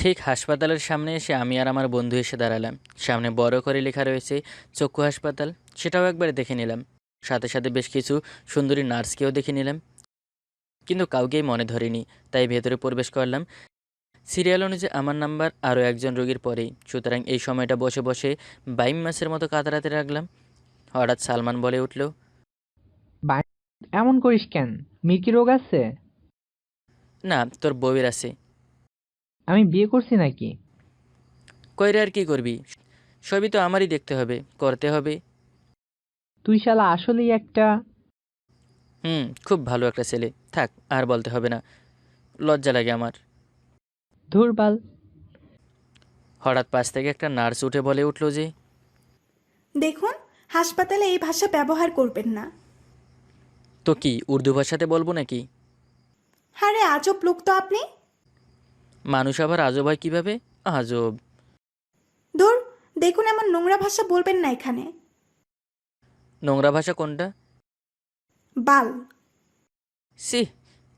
ঠিক হাসপাতালের সামনে এসে আমি আর আমার বন্ধু এসে দাঁড়ালাম। সামনে বড় করে লেখা রয়েছে চক্ষু হাসপাতাল। সেটাও একবার দেখে নিলাম। সাথে সাথে বেশ কিছু সুন্দরী নার্সকেও দেখে নিলাম। কিন্তু কাউকেই মনে ধরেনি তাই ভেতরে প্রবেশ করলাম। সিরিয়াল অনুযায়ী আমার নাম্বার আরও একজন রোগীর পরেই। সুতরাং এই সময়টা বসে বসে বাইম মাসের মতো কাতারাতে রাখলাম হঠাৎ সালমান বলে উঠল এমন করিস কেন? মেয়ের কি রোগ আছে? না তোর বউয়ের আছে। আমি বিয়ে করছি নাকি? কইরে আর কি করবি? সবই তো আমারই দেখতে হবে করতে হবে। তুই শালা আসলেই একটা হুম খুব ভালো একটা ছেলে। থাক আর বলতে হবে না। লজ্জা লাগে আমার। ধুরবাল হঠাৎ পাশ থেকে একটা নার্স উঠে বলে উঠল যে দেখুন হাসপাতালে এই ভাষা ব্যবহার করবেন না। তো কি উর্দু ভাষাতে বলব নাকি? আরে আজব লোক তো আপনি। মানুষ আবার আজব হয় কীভাবে? আজব। ধুর দেখুন এমন নোংরা ভাষা বলবেন না এখানে। নোংরা ভাষা কোনটা? বাল। সি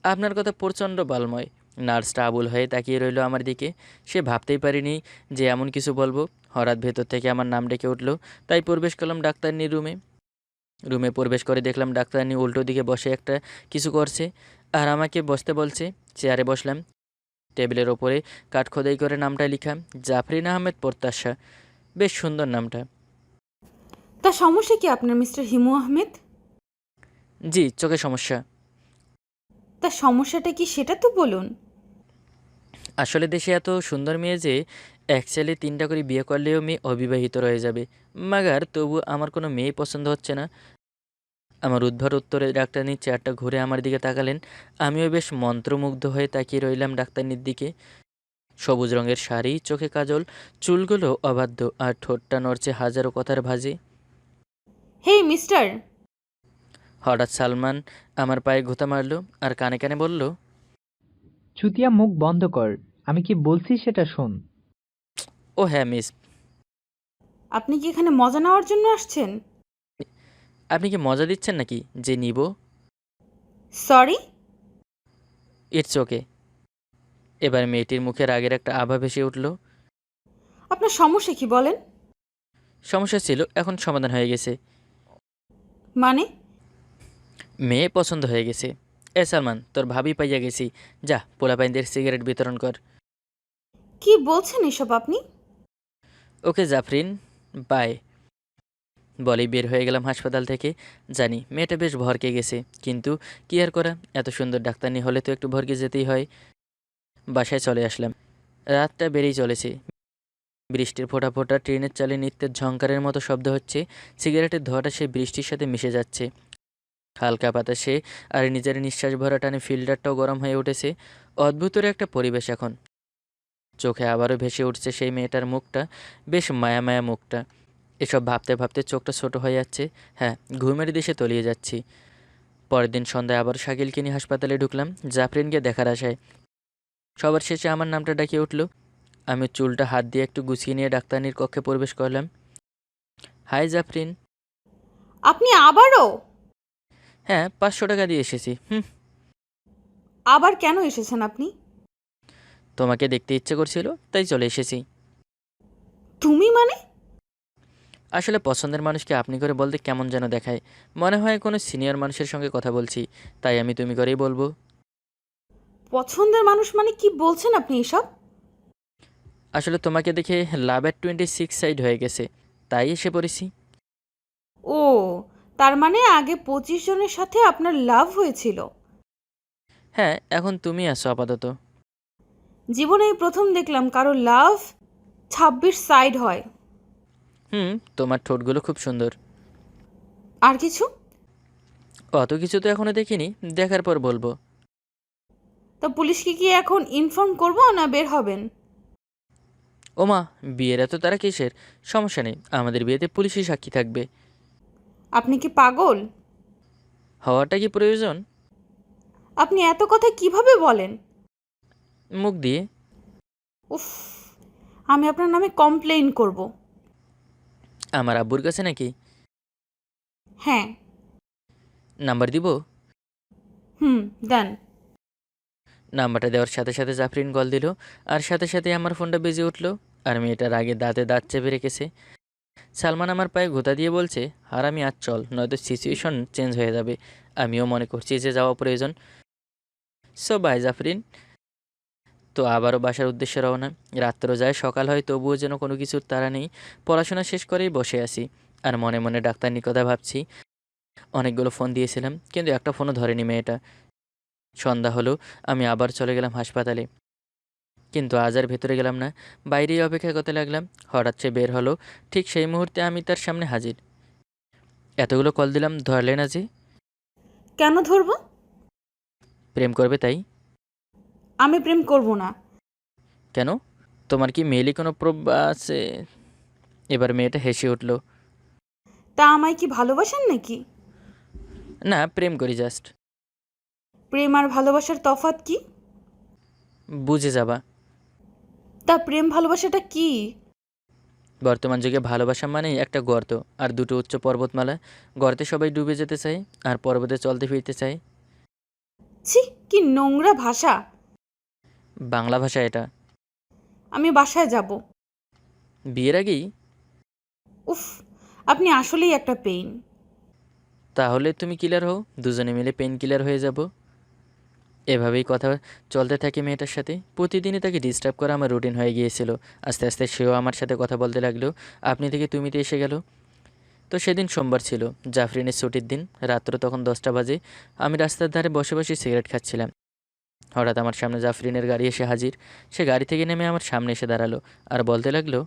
আপনার কথা প্রচণ্ড বালময়। নার্সটা আবুল হয়ে তাকিয়ে রইল আমার দিকে। সে ভাবতেই পারিনি যে এমন কিছু বলব। হঠাৎ ভেতর থেকে আমার নাম ডেকে উঠল। তাই প্রবেশ করলাম ডাক্তারনির রুমে। রুমে প্রবেশ করে দেখলাম ডাক্তারনি উল্টো দিকে বসে একটা কিছু করছে। আর আমাকে বসতে বলছে। চেয়ারে বসলাম। টেবিলের ওপরে কাঠখোদাই করে নামটা লিখা জাফরিন আহমেদ প্রত্যাশা। বেশ সুন্দর নামটা। তা সমস্যা কি আপনার মিস্টার হিমু আহমেদ? জি চোখে সমস্যা। তা সমস্যাটা কি সেটা তো বলুন। আসলে দেশে এত সুন্দর মেয়ে যে এক ছেলে তিনটা করে বিয়ে করলেও মেয়ে অবিবাহিত রয়ে যাবে। মাগার তবু আমার কোনো মেয়ে পছন্দ হচ্ছে না। আমার উদ্ভর উত্তরে ডাক্তারনির চেয়ারটা ঘুরে আমার দিকে তাকালেন। আমিও বেশ মন্ত্রমুগ্ধ হয়ে তাকিয়ে রইলাম ডাক্তারনির দিকে। সবুজ রঙের শাড়ি চোখে কাজল চুলগুলো অবাধ্য আর ঠোঁটটা নড়ছে হাজারো কথার ভাজে। Hey mister! হঠাৎ সালমান আমার পায়ে ঘুতা মারলো আর কানে কানে বলল চুতিয়া মুখ বন্ধ কর। আমি কি বলছি সেটা শোন। ও হ্যাঁ মিস। আপনি কি এখানে মজা নেওয়ার জন্য আসছেন? আপনি কি মজা দিচ্ছেন নাকি? যে নিব। সরি ইটস ওকে এবার মেয়েটির মুখের আগের একটা আভা ভেসে উঠল। আপনার সমস্যা কি বলেন? সমস্যা ছিল এখন সমাধান হয়ে গেছে। মানে? মেয়ে পছন্দ হয়ে গেছে। এ সালমান তোর ভাবি পাইয়া গেছি। যা পোলাপাইনদের সিগারেট বিতরণ কর। কি বলছেন এসব আপনি? ওকে জাফরিন বাই বলেই বের হয়ে গেলাম হাসপাতাল থেকে। জানি, মেয়েটা বেশ ভরকে গেছে, কিন্তু কি আর করা? এত সুন্দর ডাক্তারনি হলে তো একটু ভরকে যেতেই হয়। বাসায় চলে আসলাম। রাতটা বেড়েই চলেছে। বৃষ্টির ফোঁটা ফোঁটা, ট্রেনের চালে নিত্যের ঝংকারের মতো শব্দ হচ্ছে। সিগারেটের ধোঁয়াটা সেই বৃষ্টির সাথে মিশে যাচ্ছে। হালকা বাতাসে আর নিজের নিঃশ্বাস ভরা টানে ফিল্টারটাও গরম হয়ে উঠেছে। অদ্ভুতর একটা পরিবেশ এখন। চোখে আবারও ভেসে উঠছে সেই মেয়েটার মুখটা, বেশ মায়া মায়া মুখটা। এসব ভাবতে ভাবতে চোখটা ছোট হয়ে যাচ্ছে। হ্যাঁ ঘুমের দেশে তলিয়ে যাচ্ছি। পরের দিন সন্ধ্যায় আবার শাকিলকে নিয়ে হাসপাতালে ঢুকলাম জাফরিনকে দেখার আশায়। সবার শেষে আমার নামটা ডাকিয়ে উঠল। আমি চুলটা হাত দিয়ে একটু গুছিয়ে নিয়ে ডাক্তারনির কক্ষে প্রবেশ করলাম। হাই জাফরিন। আপনি আবারও? হ্যাঁ পাঁচশো টাকা দিয়ে এসেছি। হুম। আবার কেন এসেছেন আপনি? তোমাকে দেখতে ইচ্ছে করছিল তাই চলে এসেছি। তুমি মানে? আসলে পছন্দের মানুষকে আপনি করে বলতে কেমন যেন দেখায়। মনে হয় কোনো সিনিয়র মানুষের সঙ্গে কথা বলছি তাই আমি তুমি করেই বলব। পছন্দের মানুষ মানে কি বলছেন আপনি এসব? আসলে তোমাকে দেখে love at twenty six sight হয়ে গেছে তাই এসে পড়েছি। ও তার মানে আগে পঁচিশ জনের সাথে আপনার লাভ হয়েছিল। হ্যাঁ এখন তুমি আসো আপাতত। জীবনে এই প্রথম দেখলাম কারও লাভ ছাব্বিশ সাইড হয়। হুম তোমার ঠোঁটগুলো খুব সুন্দর। আর কিছু? অত কিছু তো এখনও দেখিনি দেখার পর বলব। তা পুলিশকে কি এখন ইনফর্ম করব না বের হবেন? ওমা বিয়ের এত তারা কিসের? সমস্যা নেই আমাদের বিয়েতে পুলিশই সাক্ষী থাকবে। আপনি কি পাগল? হওয়াটা কি প্রয়োজন? আপনি এত কথা কীভাবে বলেন? মুখ দিয়ে। উফ আমি আপনার নামে কমপ্লেইন করব। আমার আব্বুর কাছে নাকি? হ্যাঁ। নাম্বার দিব? হুম দেন। নাম্বারটা দেওয়ার সাথে সাথে জাফরিন কল দিল আর সাথে সাথে আমার ফোনটা বেজে উঠল আর মেয়েটার আগে দাঁতে দাঁত চেপে রেখেছে। সালমান আমার পায়ে গোতা দিয়ে বলছে আর আমি আজ চল নয়তো সিচুয়েশন চেঞ্জ হয়ে যাবে। আমিও মনে করছি যে যাওয়া প্রয়োজন। So bye Jafrin. তো আবারও বাসার উদ্দেশ্যে রওনা। রাত্র যায় সকাল হয় তবুও যেন কোনো কিছুর তারা নেই। পড়াশোনা শেষ করেই বসে আছি। আর মনে মনে ডাক্তার কথা ভাবছি অনেকগুলো ফোন দিয়েছিলাম কিন্তু একটা ফোনও ধরেনি মেয়েটা। সন্ধ্যা হলো আমি আবার চলে গেলাম হাসপাতালে। কিন্তু আজ আর ভেতরে গেলাম না বাইরেই অপেক্ষা করতে লাগলাম। হঠাৎ সে বের হলো ঠিক সেই মুহূর্তে আমি তার সামনে হাজির। এতগুলো কল দিলাম ধরলে না যে? কেন ধরবো? প্রেম করবে তাই। আমি প্রেম করব না। কেন? তোমার কি মেয়েলি কোনো প্রব আছে? এবার মেয়েটা হেসে উঠল। তা আমায় কি ভালোবাসেন নাকি? না প্রেম করি জাস্ট প্রেম আর ভালোবাসার তফাৎ কি? বুঝে যাবা। তা প্রেম ভালোবাসাটা কি? বর্তমান যুগে ভালোবাসা মানেই একটা গর্ত আর দুটো উচ্চ পর্বতমালা। গর্তে সবাই ডুবে যেতে চায় আর পর্বতে চলতে ফিরতে চায়। ছি কি নোংরা ভাষা। বাংলা ভাষা এটা? আমি বাসায় যাব। বিয়ের আগেই? উফ আপনি আসলেই একটা পেইন তাহলে তুমি কিলার হও দুজনে মিলে পেন কিলার হয়ে যাব। এভাবেই কথা চলতে থাকে মেয়েটার সাথে। প্রতিদিনই তাকে ডিস্টার্ব করা আমার রুটিন হয়ে গিয়েছিল। আস্তে আস্তে সেও আমার সাথে কথা বলতে লাগল। আপনি থেকে তুমিতে এসে গেল। তো সেদিন সোমবার ছিল জাফরিনের ছুটির দিন। রাত্র তখন দশটা বাজে। আমি রাস্তার ধারে বসে বসে সিগারেট খাচ্ছিলাম। হঠাৎ আমার সামনে জাফরিনের গাড়ি এসে হাজির। সে গাড়ি থেকে নেমে আমার সামনে এসে দাঁড়াল আর বলতে লাগল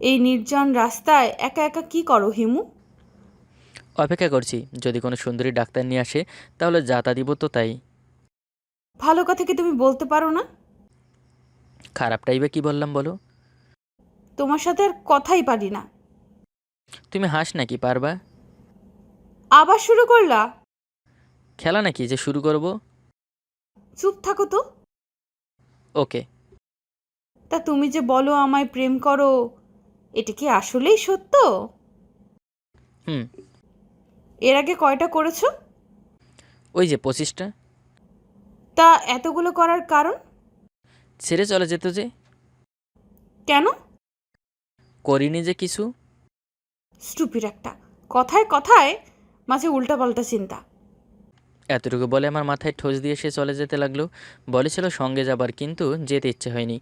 এই নির্জন রাস্তায় একা একা কি করো হিমু? অপেক্ষা করছি যদি কোনো সুন্দরী ডাক্তার নিয়ে আসে তাহলে যাতা দিব তো তাই। ভালো কথা কি তুমি বলতে পারো না? খারাপটাই বা কী বললাম বলো? তোমার সাথে আর কথাই পারি না। তুমি হাস নাকি পারবা? আবার শুরু করলা? খেলা নাকি যে শুরু করব? চুপ থাকো তো। ওকে। তা তুমি যে বলো আমায় প্রেম করো এটা কি আসলেই সত্য? হুম। এর আগে কয়টা করেছ? ওই যে পঁচিশটা। তা এতগুলো করার কারণ? ছেড়ে চলে যেত যে। কেন? করিনি যে কিছু। স্টুপির একটা। কথায় কথায় মাঝে উল্টাপাল্টা চিন্তা। এতটুকু বলে আমার মাথায় ঠোস দিয়ে সে চলে যেতে লাগল। বলেছিল সঙ্গে যাবার, কিন্তু যেতে ইচ্ছে হয়নি।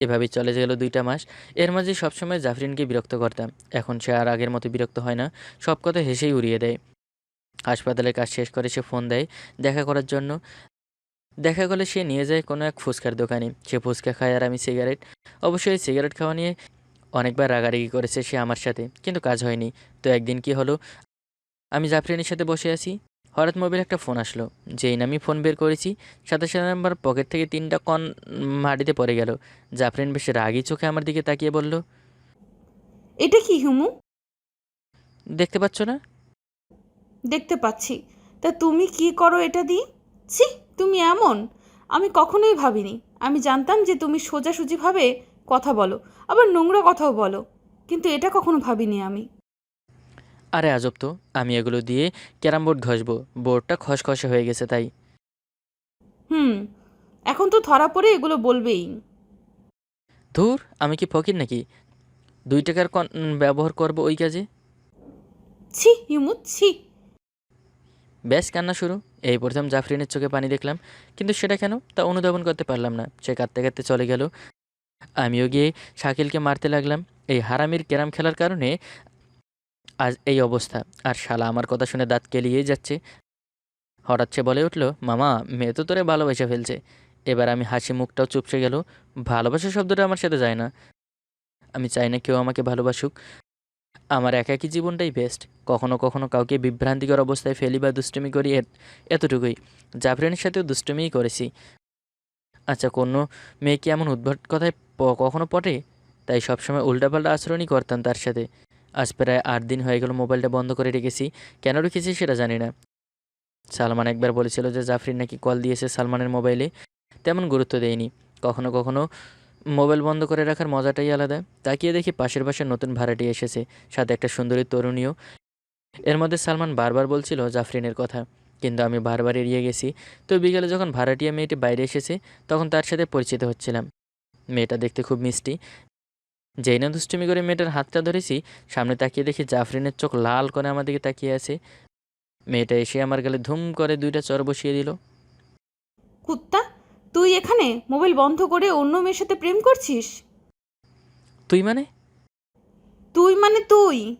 এভাবেই চলে গেল দুইটা মাস। এর মাঝে সবসময় জাফরিনকে বিরক্ত করতাম। এখন সে আর আগের মতো বিরক্ত হয় না। সব কথা হেসেই উড়িয়ে দেয়। হাসপাতালে কাজ শেষ করে সে ফোন দেয় দেখা করার জন্য। দেখা গেলে সে নিয়ে যায় কোনো এক ফুচকার দোকানে। সে ফুচকা খায় আর আমি সিগারেট। অবশ্যই সিগারেট খাওয়া নিয়ে অনেকবার রাগারাগি করেছে সে আমার সাথে, কিন্তু কাজ হয়নি। তো একদিন কি হলো? আমি জাফরিনের সাথে বসে আছি। হঠাৎ মোবাইল একটা ফোন আসলো। যেই না আমি ফোন বের করেছি সাথে সাথে আমার পকেট থেকে তিনটা কন মাটিতে পড়ে গেল। জাফরিন বেশ রাগি চোখে আমার দিকে তাকিয়ে বলল এটা কি হিমু? দেখতে পাচ্ছ না? দেখতে পাচ্ছি। তা তুমি কি করো এটা দিয়ে? ছি তুমি এমন। আমি কখনোই ভাবিনি। আমি জানতাম যে তুমি সোজাসুজিভাবে কথা বলো আবার নোংরা কথাও বলো। কিন্তু এটা কখনো ভাবিনি আমি। আরে আজব তো আমি এগুলো দিয়ে ক্যারাম বোর্ড ঘষবো। বোর্ডটা খসখসে হয়ে গেছে তাই। হুম এখন তো ধরা পড়ে এগুলো বলবেই। ধুর আমি কি ফকির নাকি? দুই টাকার কন ব্যবহার করব ওই কাজে? ছি হিমু ছি। ব্যাস কান্না শুরু। এই প্রথম জাফরিনের চোখে পানি দেখলাম কিন্তু সেটা কেন? তা অনুধাবন করতে পারলাম না। সে কাঁদতে কাঁদতে চলে গেল। আমিও গিয়ে শাকিলকে মারতে লাগলাম। এই হারামির ক্যারাম খেলার কারণে আজ এই অবস্থা। আর শালা আমার কথা শুনে দাঁত কেলিয়েই যাচ্ছে। হঠাৎ সে বলে উঠল, মামা, মেয়ে তো তোরে ভালোবাসা ফেলছে। এবার আমি হাসি মুখটাও চুপসে গেল। ভালোবাসা শব্দটা আমার সাথে যায় না। আমি চাই না কেউ আমাকে ভালোবাসুক। আমার একাকী জীবনটাই বেস্ট কখনো কখনো কাউকে বিভ্রান্তিকর অবস্থায় ফেলি বা দুষ্টুমি করি এত- এতটুকুই। জাফরিনের সাথেও দুষ্টুমিই করেছি। আচ্ছা কোনো মেয়ে কি এমন উদ্ভট কথায় কখনো পটে? তাই সবসময় উল্টাপাল্টা আচরণই করতাম তার সাথে। আজ প্রায় আট দিন হয়ে গেল মোবাইলটা বন্ধ করে রেখেছি। কেন রেখেছি সেটা জানি না। সালমান একবার বলেছিল যে জাফরিন নাকি কল দিয়েছে সালমানের মোবাইলে। তেমন গুরুত্ব দেয়নি। কখনো কখনো মোবাইল বন্ধ করে রাখার মজাটাই আলাদা। তাকিয়ে দেখি পাশের পাশে নতুন ভাড়াটি এসেছে, সাথে একটা সুন্দরী তরুণীও। এর মধ্যে সালমান বারবার বলছিল জাফরিনের কথা, কিন্তু আমি বারবার এড়িয়ে গেছি। তো বিকেলে যখন ভাড়াটিয়া মেয়েটি বাইরে এসেছে, তখন তার সাথে পরিচিত হচ্ছিলাম। মেয়েটা দেখতে খুব মিষ্টি। যেই না দুষ্টুমি করে মেয়েটার হাতটা ধরেছি সামনে তাকিয়ে দেখি জাফরিনের চোখ লাল করে আমার দিকে তাকিয়ে আছে। মেয়েটা এসে আমার গালে ধুম করে দুইটা চর বসিয়ে দিল। কুত্তা তুই এখানে মোবাইল বন্ধ করে অন্য মেয়ের সাথে প্রেম করছিস? তুই মানে? তুই মানে তুই।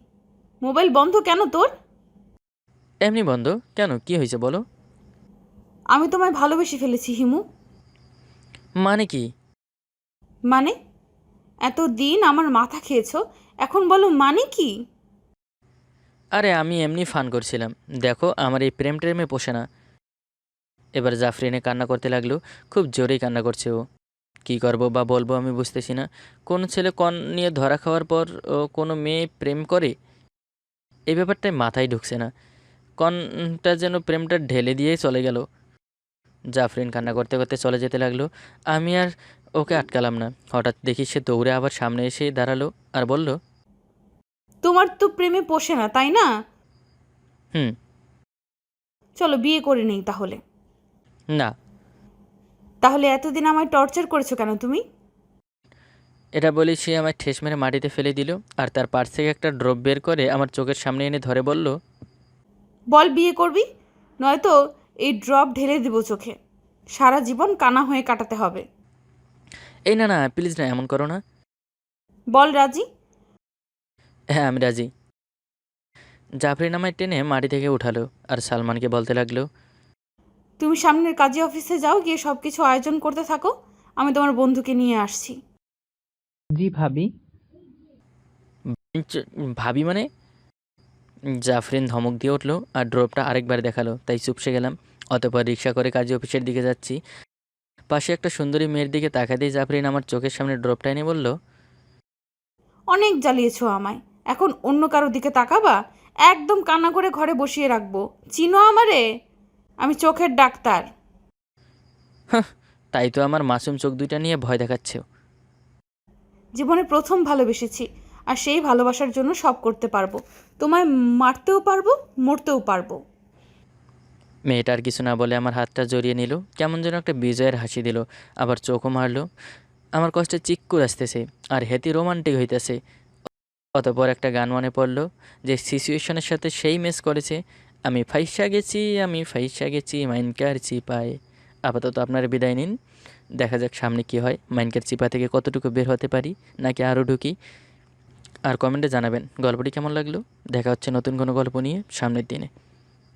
মোবাইল বন্ধ কেন তোর? এমনি বন্ধ। কেন? কি হয়েছে বলো? আমি তোমায় ভালোবেসে ফেলেছি হিমু। মানে কি? মানে? এত দিন আমার মাথা খেয়েছো, এখন বলো মানে কি? আরে, আমি এমনি ফান করছিলাম। দেখো, আমার এই প্রেম ট্রেমে পোষে না। এবার জাফরিনে কান্না করতে লাগল, খুব জোরেই কান্না করছে ও। কী করব বা বলব আমি বুঝতেছি না। কোন ছেলে কন নিয়ে ধরা খাওয়ার পর কোনো মেয়ে প্রেম করে? এই ব্যাপারটাই মাথায় ঢুকছে না। কনটা যেন প্রেমটা ঢেলে দিয়েই চলে গেল। জাফরিন কান্না করতে করতে চলে যেতে লাগল। আমি আর ওকে আটকালাম না। হঠাৎ দেখি সে দৌড়ে আবার সামনে এসে দাঁড়াল আর বলল তোমার তো প্রেমে পোষে না তাই না? হুম। চলো বিয়ে করে নেই তাহলে। না। তাহলে এতদিন আমায় টর্চার করেছ কেন তুমি? এটা বলে সে আমায় ঠেস মেরে মাটিতে ফেলে দিল আর তার পার্স থেকে একটা ড্রপ বের করে আমার চোখের সামনে এনে ধরে বলল বল বিয়ে করবি? নয়তো এই ড্রপ ঢেলে দেবো চোখে। সারা জীবন কানা হয়ে কাটাতে হবে। এই না না প্লিজ না এমন করো না। বল রাজি। হ্যাঁ আমি রাজি। জাফরিন আমায় টেনে মাটি থেকে উঠালো আর সালমানকে বলতে লাগল তুমি সামনের কাজী অফিসে যাও গিয়ে সব কিছু আয়োজন করতে থাকো। আমি তোমার বন্ধুকে নিয়ে আসছি। জি ভাবি। চ- ভাবি মানে? জাফরিন ধমক দিয়ে উঠল আর ড্রপটা আরেকবার দেখাল তাই চুপসে গেলাম। অতপর রিক্সা করে কাজী অফিসের দিকে যাচ্ছি। পাশে একটা সুন্দরী মেয়ের দিকে তাকাতেই জাফরিন আমার চোখের সামনে ড্রপটা এনে বলল অনেক জ্বালিয়েছো আমায়। এখন অন্য কারোর দিকে তাকাবা? একদম কান্না করে ঘরে বসিয়ে রাখব। চিনো আমারে? আমি চোখের ডাক্তার। তাই তো আমার মাসুম চোখ দুইটা নিয়ে ভয় দেখাচ্ছে। জীবনে প্রথম ভালোবেসেছি আর সেই ভালোবাসার জন্য সব করতে পারব। তোমায় মারতেও পারব মরতেও পারব। মেয়েটা আর কিছু না বলে আমার হাতটা জড়িয়ে নিল। কেমন যেন একটা বিজয়ের হাসি দিল। আবার চোখও মারলো। আমার কষ্টে চিক্কুর আসতেছে আর হেতি রোমান্টিক হইতেছে। অতপর একটা গান মনে পড়ল যে সিচুয়েশনের সাথে সেই মেস করেছে। আমি ফাইসা গেছি, আমি ফাইসা গেছি, মাইনকার চিপায়। আপাতত আপনার বিদায় নিন। দেখা যাক সামনে কি হয়। মাইনকার চিপা থেকে কতটুকু বের হতে পারি, নাকি আরও ঢুকি? আর কমেন্টে জানাবেন গল্পটি কেমন লাগল? দেখা হচ্ছে নতুন কোনো গল্প নিয়ে সামনের দিনে।